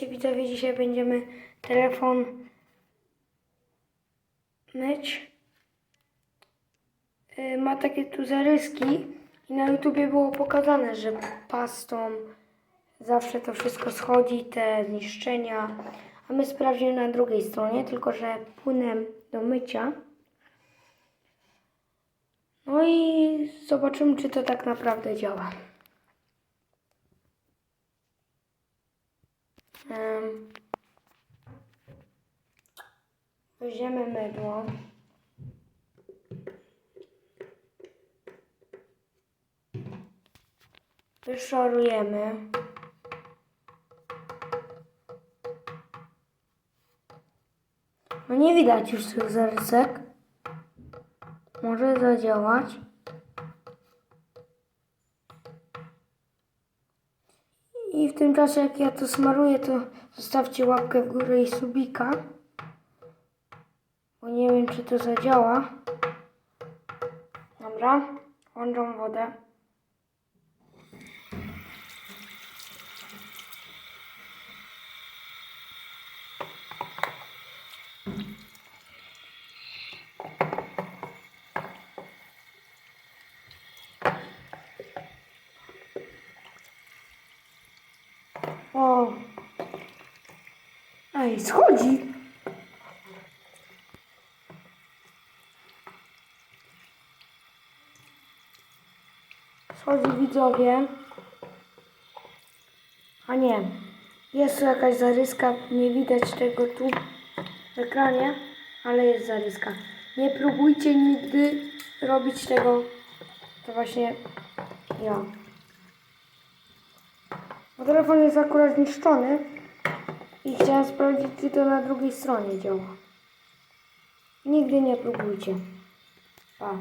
Wiecie widzowie, dzisiaj będziemy telefon myć. Y, Ma takie tu zaryski i na YouTubie było pokazane, że pastą zawsze to wszystko schodzi, te zniszczenia. A my sprawdzimy na drugiej stronie, tylko że płynem do mycia. No i zobaczymy, czy to tak naprawdę działa. Em, Weźmiemy mydło. Wyszorujemy. No nie widać już tych zarysek. Może zadziałać. I w tym czasie, jak ja to smaruję, to zostawcie łapkę w górę i subika. Bo nie wiem, czy to zadziała. Dobra, włączam wodę. Ej, schodzi! Schodzi widzowie. A nie. Jest tu jakaś zaryska. Nie widać tego tu w ekranie, ale jest zaryska. Nie próbujcie nigdy robić tego. To właśnie ja. Bo telefon jest akurat zniszczony i chciałem sprawdzić, czy to na drugiej stronie działa. Nigdy nie próbujcie. Pa.